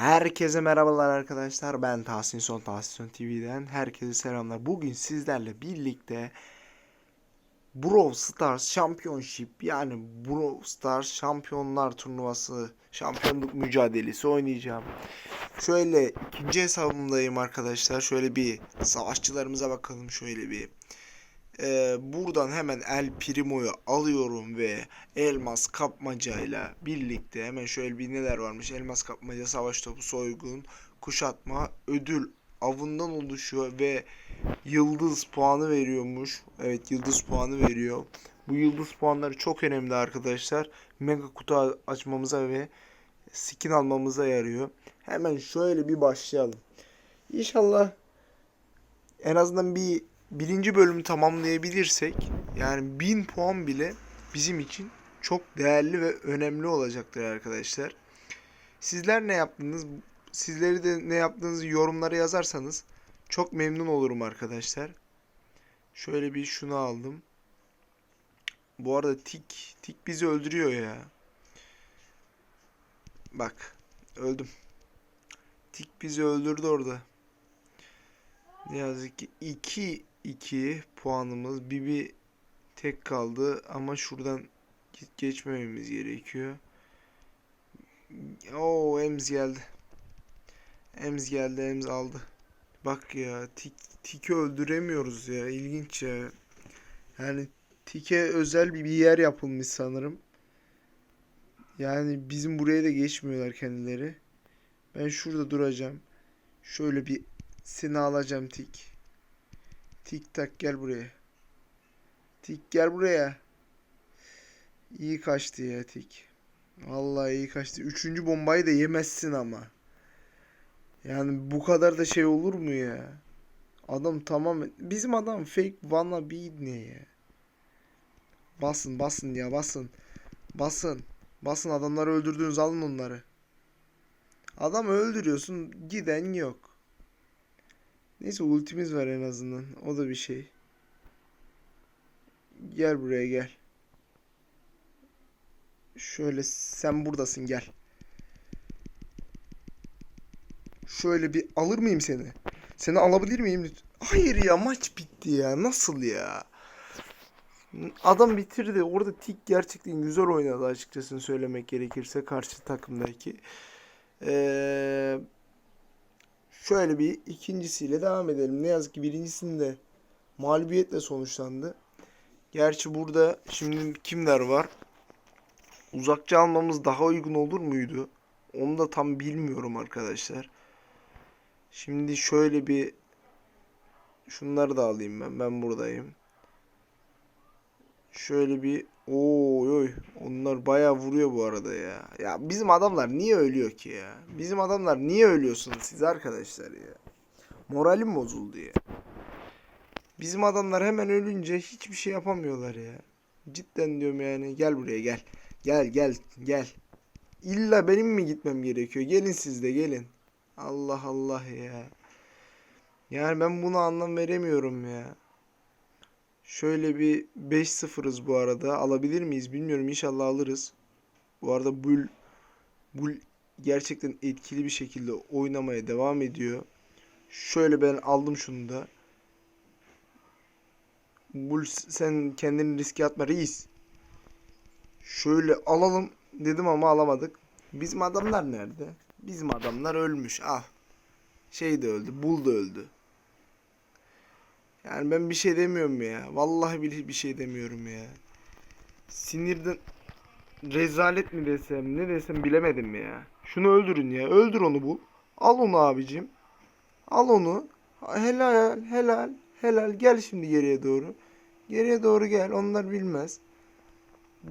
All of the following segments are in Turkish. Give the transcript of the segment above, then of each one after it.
Herkese merhabalar arkadaşlar. Ben Tahsin Son Tahsin TV'den herkese selamlar. Bugün sizlerle birlikte Brawl Stars Championship yani Brawl Stars Şampiyonlar Turnuvası şampiyonluk mücadelesi oynayacağım. Şöyle ikinci hesabımdayım arkadaşlar. Şöyle bir savaşçılarımıza bakalım şöyle bir. Ee, buradan hemen El Primo'yu alıyorum ve elmas kapmacayla birlikte hemen şöyle bir neler varmış. Elmas kapmaca, savaş topu, soygun, kuşatma, ödül avından oluşuyor ve yıldız puanı veriyormuş. Evet yıldız puanı veriyor. Bu yıldız puanları çok önemli arkadaşlar. Mega kutu açmamıza ve skin almamıza yarıyor. Hemen şöyle bir başlayalım. İnşallah en azından bir birinci bölümü tamamlayabilirsek yani 1000 puan bile bizim için çok değerli ve önemli olacaktır arkadaşlar. Sizler ne yaptınız? Sizleri de ne yaptığınızı yorumlara yazarsanız çok memnun olurum arkadaşlar. Şöyle bir şunu aldım. Bu arada tik tik bizi öldürüyor ya. Bak öldüm. Tik bizi öldürdü orada. Ne yazık ki 2 2 puanımız. Bibi tek kaldı ama şuradan geçmememiz gerekiyor. Oo Ems geldi. Ems geldi, Ems aldı. Bak ya tik tiki öldüremiyoruz ya. İlginç ya. Yani tike özel bir yer yapılmış sanırım. Yani bizim buraya da geçmiyorlar kendileri. Ben şurada duracağım. Şöyle bir seni alacağım tik. Tik tak gel buraya. Tik gel buraya. İyi kaçtı ya tik. Vallahi iyi kaçtı. Üçüncü bombayı da yemezsin ama. Yani bu kadar da şey olur mu ya? Adam tamam. Bizim adam fake be ne ya? Basın basın ya basın. Basın. Basın adamları öldürdünüz alın onları. Adam öldürüyorsun giden yok. Neyse ultimiz var en azından. O da bir şey. Gel buraya gel. Şöyle sen buradasın gel. Şöyle bir alır mıyım seni? Seni alabilir miyim? Hayır ya maç bitti ya. Nasıl ya? Adam bitirdi. Orada tik gerçekten güzel oynadı açıkçası söylemek gerekirse karşı takımdaki. Eee şöyle bir ikincisiyle devam edelim. Ne yazık ki birincisinde mağlubiyetle sonuçlandı. Gerçi burada şimdi kimler var? Uzakça almamız daha uygun olur muydu? Onu da tam bilmiyorum arkadaşlar. Şimdi şöyle bir şunları da alayım ben. Ben buradayım. Şöyle bir oy oy onlar bayağı vuruyor bu arada ya. Ya bizim adamlar niye ölüyor ki ya? Bizim adamlar niye ölüyorsunuz siz arkadaşlar ya? Moralim bozuldu ya. Bizim adamlar hemen ölünce hiçbir şey yapamıyorlar ya. Cidden diyorum yani gel buraya gel. Gel gel gel. İlla benim mi gitmem gerekiyor? Gelin siz de gelin. Allah Allah ya. Yani ben buna anlam veremiyorum ya. Şöyle bir 5-0'ız bu arada. Alabilir miyiz bilmiyorum. İnşallah alırız. Bu arada Bull Bull gerçekten etkili bir şekilde oynamaya devam ediyor. Şöyle ben aldım şunu da. Bull sen kendini riske atma reis. Şöyle alalım dedim ama alamadık. Bizim adamlar nerede? Bizim adamlar ölmüş. Ah. Şey de öldü. Bull da öldü. Yani ben bir şey demiyorum ya. Vallahi bir, bir şey demiyorum ya. Sinirden rezalet mi desem ne desem bilemedim ya. Şunu öldürün ya. Öldür onu bul. Al onu abicim. Al onu. Helal helal helal. Gel şimdi geriye doğru. Geriye doğru gel. Onlar bilmez.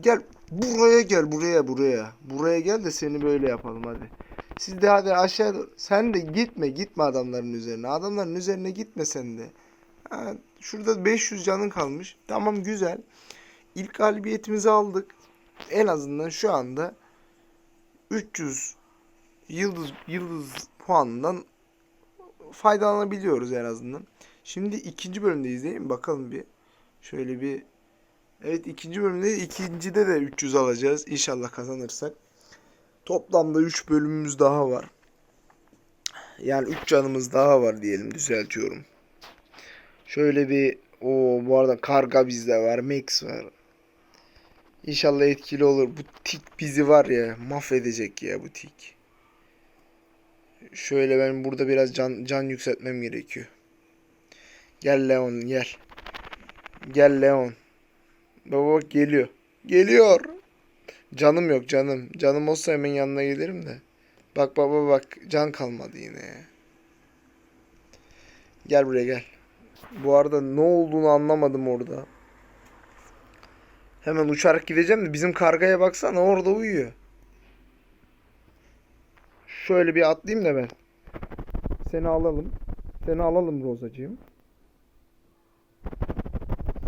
Gel buraya gel buraya buraya. Buraya gel de seni böyle yapalım hadi. Siz de hadi aşağı doğru. Sen de gitme gitme adamların üzerine. Adamların üzerine gitme sen de. Ha, şurada 500 canın kalmış. Tamam güzel. İlk galibiyetimizi aldık. En azından şu anda 300 yıldız yıldız puanından faydalanabiliyoruz en azından. Şimdi ikinci bölümdeyiz değil? Bakalım bir. Şöyle bir Evet ikinci bölümde ikincide de 300 alacağız. İnşallah kazanırsak. Toplamda 3 bölümümüz daha var. Yani 3 canımız daha var diyelim düzeltiyorum. Şöyle bir o bu arada karga bizde var, Max var. İnşallah etkili olur. Bu tik bizi var ya mahvedecek ya bu tik. Şöyle ben burada biraz can can yükseltmem gerekiyor. Gel Leon gel. Gel Leon. Baba bak geliyor. Geliyor. Canım yok canım. Canım olsa hemen yanına gelirim de. Bak baba bak can kalmadı yine. Gel buraya gel. Bu arada ne olduğunu anlamadım orada. Hemen uçarak gideceğim de bizim kargaya baksana orada uyuyor. Şöyle bir atlayayım da ben. Seni alalım. Seni alalım Rozacığım.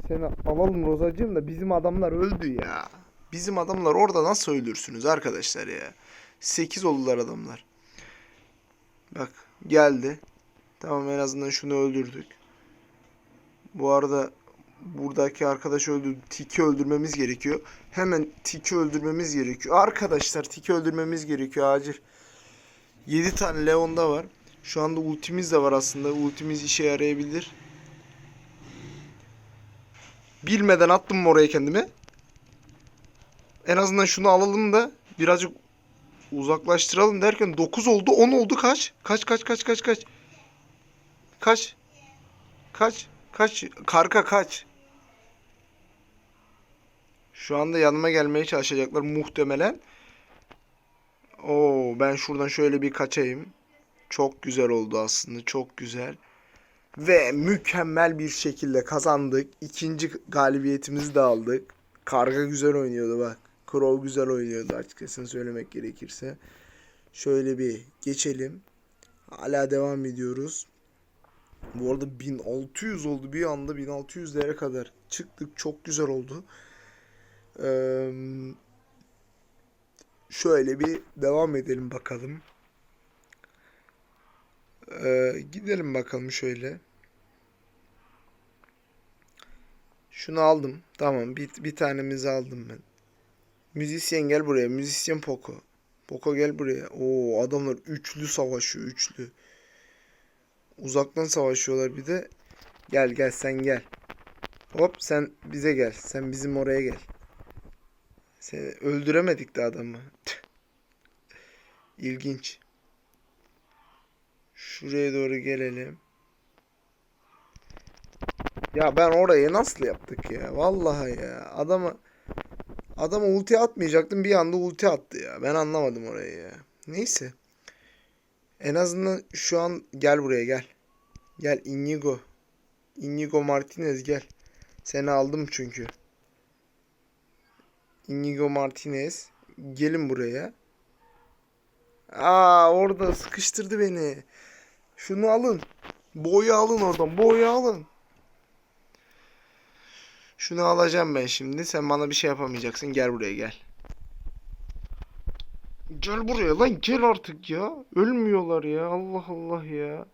Seni alalım Rozacığım da bizim adamlar öldü ya. Bizim adamlar orada nasıl ölürsünüz arkadaşlar ya. 8 oldular adamlar. Bak geldi. Tamam en azından şunu öldürdük. Bu arada buradaki arkadaş öldü. Tiki öldürmemiz gerekiyor. Hemen Tiki öldürmemiz gerekiyor. Arkadaşlar Tiki öldürmemiz gerekiyor acil. 7 tane Leon'da var. Şu anda ultimiz de var aslında. Ultimiz işe yarayabilir. Bilmeden attım mı oraya kendimi? En azından şunu alalım da birazcık uzaklaştıralım derken 9 oldu 10 oldu kaç? Kaç kaç kaç kaç kaç? Kaç? Kaç? Kaç? Karka kaç? Şu anda yanıma gelmeye çalışacaklar muhtemelen. Oo ben şuradan şöyle bir kaçayım. Çok güzel oldu aslında. Çok güzel. Ve mükemmel bir şekilde kazandık. İkinci galibiyetimizi de aldık. Karga güzel oynuyordu bak. Crow güzel oynuyordu açıkçası söylemek gerekirse. Şöyle bir geçelim. Hala devam ediyoruz. Bu arada 1600 oldu bir anda 1600'lere kadar çıktık. Çok güzel oldu. Ee, şöyle bir devam edelim bakalım. Ee, gidelim bakalım şöyle. Şunu aldım. Tamam bir, bir tanemizi aldım ben. Müzisyen gel buraya. Müzisyen Poco. Poco gel buraya. Oo adamlar üçlü savaşıyor. Üçlü. Uzaktan savaşıyorlar bir de. Gel gel sen gel. Hop sen bize gel. Sen bizim oraya gel. Seni öldüremedik de adamı. İlginç. Şuraya doğru gelelim. Ya ben orayı nasıl yaptık ya? Vallahi ya. Adamı adama ulti atmayacaktım bir anda ulti attı ya. Ben anlamadım orayı ya. Neyse. En azından şu an gel buraya gel. Gel Inigo. Inigo Martinez gel. Seni aldım çünkü. Inigo Martinez. Gelin buraya. Aa orada sıkıştırdı beni. Şunu alın. Boyu alın oradan. Boyu alın. Şunu alacağım ben şimdi. Sen bana bir şey yapamayacaksın. Gel buraya gel. Gel buraya lan gel artık ya. Ölmüyorlar ya. Allah Allah ya.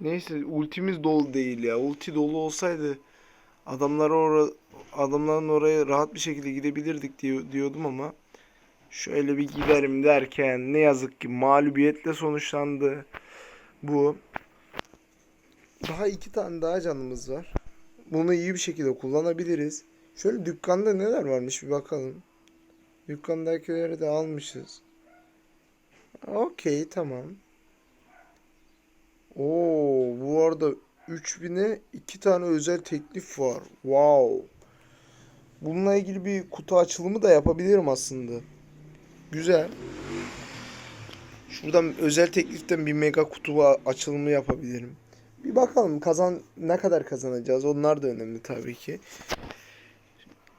Neyse ultimiz dolu değil ya. Ulti dolu olsaydı adamlar oraya adamların oraya rahat bir şekilde gidebilirdik diye diyordum ama şöyle bir giderim derken ne yazık ki mağlubiyetle sonuçlandı bu. Daha iki tane daha canımız var. Bunu iyi bir şekilde kullanabiliriz. Şöyle dükkanda neler varmış bir bakalım. Dükkandakileri de almışız. Okey tamam. Oo, bu arada 3000'e iki tane özel teklif var. Wow. Bununla ilgili bir kutu açılımı da yapabilirim aslında. Güzel. Şuradan özel tekliften bir mega kutu açılımı yapabilirim. Bir bakalım kazan ne kadar kazanacağız. Onlar da önemli tabii ki.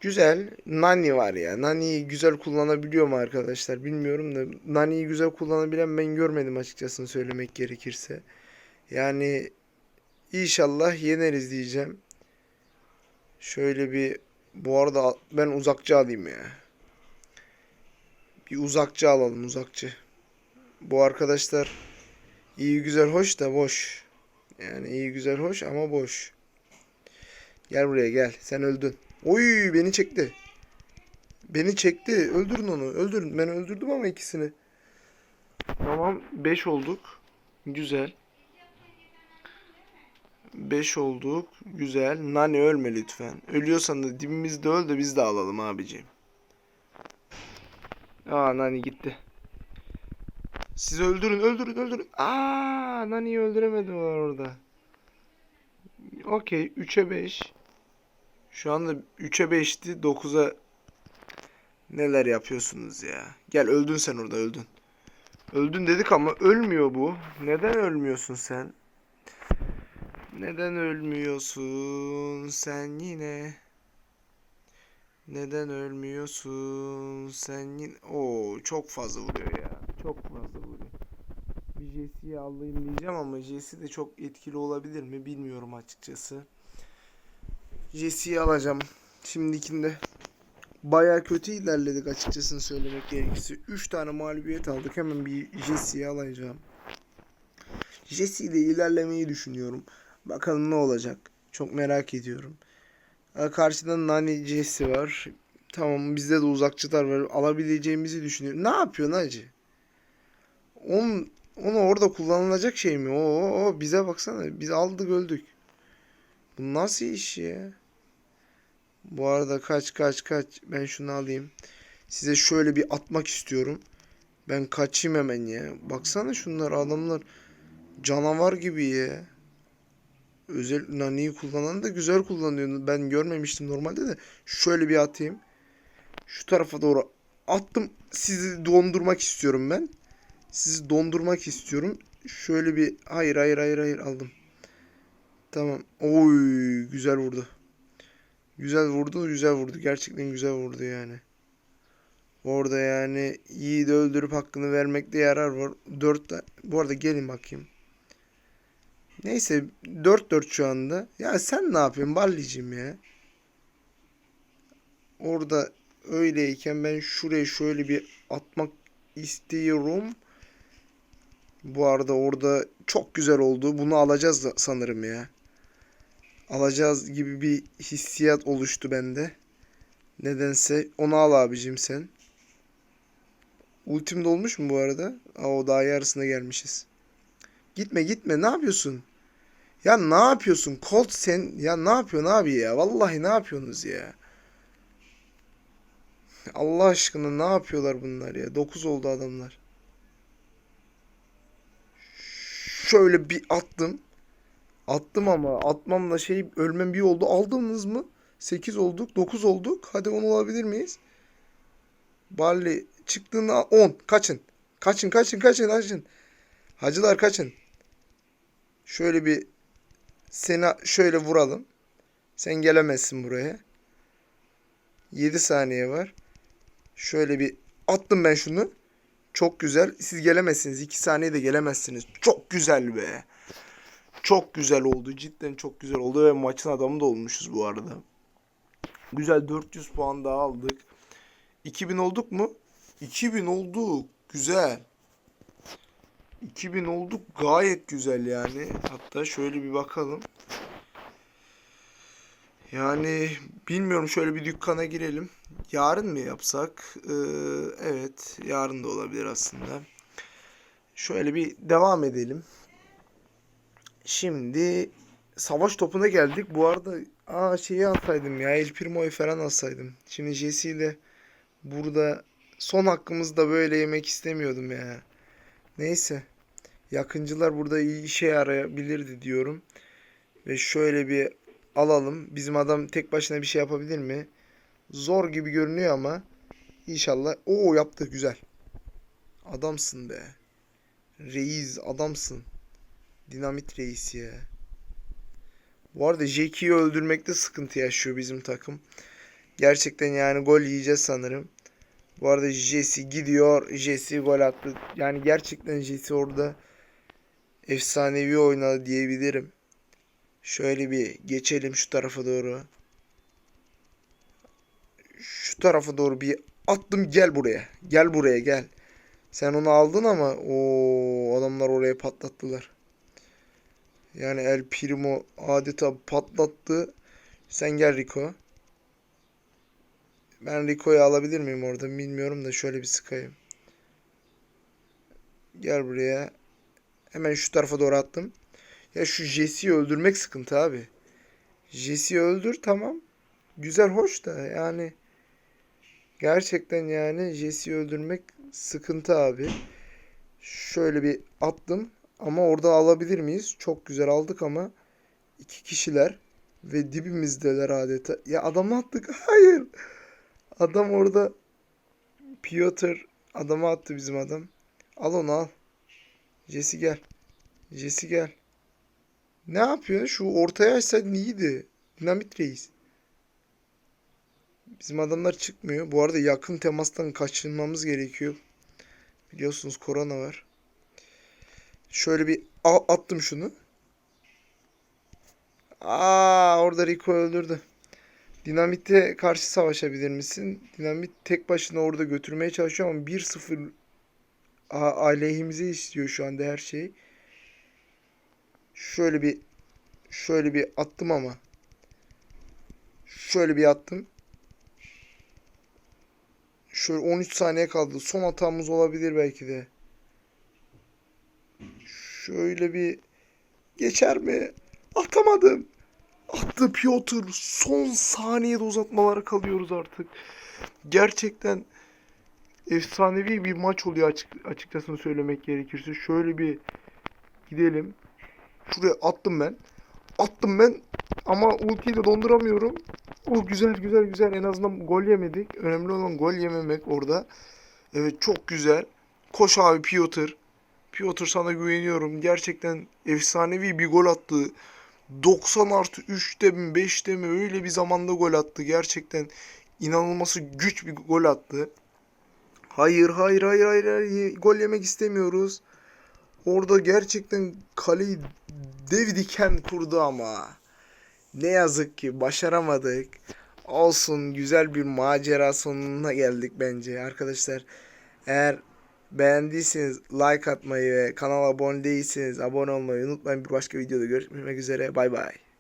Güzel. Nani var ya. Nani'yi güzel kullanabiliyor mu arkadaşlar bilmiyorum da. Nani'yi güzel kullanabilen ben görmedim açıkçası söylemek gerekirse. Yani inşallah yeneriz diyeceğim. Şöyle bir bu arada ben uzakçı alayım ya. Bir uzakçı alalım uzakçı. Bu arkadaşlar iyi güzel hoş da boş. Yani iyi güzel hoş ama boş. Gel buraya gel. Sen öldün. Oy beni çekti. Beni çekti. Öldürün onu. Öldürün. Ben öldürdüm ama ikisini. Tamam 5 olduk. Güzel. 5 olduk. Güzel. Nani ölme lütfen. Ölüyorsan da dibimizde öl de biz de alalım abiciğim. Aa Nani gitti. Siz öldürün öldürün öldürün. Aa Nani'yi öldüremediler orada. Okey 3'e 5. Şu anda 3'e 5'ti 9'a neler yapıyorsunuz ya. Gel öldün sen orada öldün. Öldün dedik ama ölmüyor bu. Neden ölmüyorsun sen? Neden ölmüyorsun sen yine? Neden ölmüyorsun sen yine? Oo çok fazla vuruyor ya. Çok fazla vuruyor. Bir Jesse'yi alayım diyeceğim ama Jesse de çok etkili olabilir mi bilmiyorum açıkçası. Jesse'yi alacağım. Şimdikinde baya kötü ilerledik açıkçası söylemek gerekirse. 3 tane mağlubiyet aldık. Hemen bir Jesse'yi alacağım. Jesse ile ilerlemeyi düşünüyorum. Bakalım ne olacak. Çok merak ediyorum. Ha, Karşıda Nani Jesse var. Tamam bizde de uzakçılar var. Alabileceğimizi düşünüyorum. Ne yapıyorsun hacı? Onun, onu orada kullanılacak şey mi? Oo, bize baksana. Biz aldık öldük. Bu nasıl iş ya? Bu arada kaç kaç kaç. Ben şunu alayım. Size şöyle bir atmak istiyorum. Ben kaçayım hemen ya. Baksana şunlar adamlar canavar gibi ya. Özel naniyi kullanan da güzel kullanıyor. Ben görmemiştim normalde de. Şöyle bir atayım. Şu tarafa doğru attım. Sizi dondurmak istiyorum ben. Sizi dondurmak istiyorum. Şöyle bir hayır hayır hayır hayır aldım. Tamam. Oy güzel vurdu. Güzel vurdu, güzel vurdu. Gerçekten güzel vurdu yani. Orada yani iyi de öldürüp hakkını vermekte yarar var. 4 bu arada gelin bakayım. Neyse 4-4 şu anda. Ya sen ne yapıyorsun Ballicim ya? Orada öyleyken ben şuraya şöyle bir atmak istiyorum. Bu arada orada çok güzel oldu. Bunu alacağız sanırım ya. Alacağız gibi bir hissiyat oluştu bende. Nedense onu al abicim sen. Ultim dolmuş mu bu arada? Aa, o daha yarısına gelmişiz. Gitme gitme ne yapıyorsun? Ya ne yapıyorsun? Colt sen ya ne yapıyorsun abi ya? Vallahi ne yapıyorsunuz ya? Allah aşkına ne yapıyorlar bunlar ya? 9 oldu adamlar. Şöyle bir attım. Attım ama atmamla şey ölmem bir oldu. Aldınız mı? 8 olduk. 9 olduk. Hadi 10 olabilir miyiz? Barley çıktığında 10. Kaçın. Kaçın kaçın kaçın kaçın. Hacılar kaçın. Şöyle bir seni şöyle vuralım. Sen gelemezsin buraya. 7 saniye var. Şöyle bir attım ben şunu. Çok güzel. Siz gelemezsiniz. 2 saniyede gelemezsiniz. Çok güzel be. Çok güzel oldu. Cidden çok güzel oldu ve maçın adamı da olmuşuz bu arada. Güzel 400 puan daha aldık. 2000 olduk mu? 2000 olduk. Güzel. 2000 olduk gayet güzel yani. Hatta şöyle bir bakalım. Yani bilmiyorum şöyle bir dükkana girelim. Yarın mı yapsak? Ee, evet yarın da olabilir aslında. Şöyle bir devam edelim. Şimdi savaş topuna geldik. Bu arada aa şeyi alsaydım ya El Primo'yu falan alsaydım. Şimdi Jesse ile burada son hakkımızı da böyle yemek istemiyordum ya. Neyse. Yakıncılar burada iyi işe yarayabilirdi diyorum. Ve şöyle bir alalım. Bizim adam tek başına bir şey yapabilir mi? Zor gibi görünüyor ama inşallah. Oo yaptı güzel. Adamsın be. Reis adamsın. Dinamit reis ya. Bu arada Jackie'yi öldürmekte sıkıntı yaşıyor bizim takım. Gerçekten yani gol yiyeceğiz sanırım. Bu arada Jesse gidiyor. Jesse gol attı. Yani gerçekten Jesse orada efsanevi oynadı diyebilirim. Şöyle bir geçelim şu tarafa doğru. Şu tarafa doğru bir attım gel buraya. Gel buraya gel. Sen onu aldın ama o adamlar oraya patlattılar. Yani El Primo adeta patlattı. Sen gel Rico. Ben Rico'yu alabilir miyim orada bilmiyorum da şöyle bir sıkayım. Gel buraya. Hemen şu tarafa doğru attım. Ya şu Jesse'yi öldürmek sıkıntı abi. Jesse'yi öldür tamam. Güzel hoş da yani. Gerçekten yani Jesse'yi öldürmek sıkıntı abi. Şöyle bir attım. Ama orada alabilir miyiz? Çok güzel aldık ama. iki kişiler. Ve dibimizdeler adeta. Ya adamı attık. Hayır. Adam orada. Piotr adamı attı bizim adam. Al onu al. Jesse gel. Jesse gel. Ne yapıyorsun? Şu ortaya açsaydın iyiydi. Dinamit reis. Bizim adamlar çıkmıyor. Bu arada yakın temastan kaçınmamız gerekiyor. Biliyorsunuz korona var. Şöyle bir attım şunu. Aa orada Rico öldürdü. Dinamite karşı savaşabilir misin? Dinamit tek başına orada götürmeye çalışıyor ama 1-0 a- aleyhimize istiyor şu anda her şey. Şöyle bir şöyle bir attım ama. Şöyle bir attım. Şöyle 13 saniye kaldı. Son hatamız olabilir belki de. Şöyle bir geçer mi? Atamadım. Attı Piotr. Son saniyede uzatmalara kalıyoruz artık. Gerçekten efsanevi bir maç oluyor açık, açıkçası söylemek gerekirse. Şöyle bir gidelim. Şuraya attım ben. Attım ben. Ama ultiyi de donduramıyorum. Oh güzel güzel güzel. En azından gol yemedik. Önemli olan gol yememek orada. Evet çok güzel. Koş abi Piotr. Piotr sana güveniyorum. Gerçekten efsanevi bir gol attı. 90 artı 3'te mi 5'te mi öyle bir zamanda gol attı. Gerçekten inanılması güç bir gol attı. Hayır hayır hayır hayır, hayır. gol yemek istemiyoruz. Orada gerçekten kaleyi dev diken kurdu ama. Ne yazık ki başaramadık. Olsun güzel bir macera sonuna geldik bence arkadaşlar. Eğer beğendiyseniz like atmayı ve kanala abone değilseniz abone olmayı unutmayın. Bir başka videoda görüşmek üzere. Bay bay.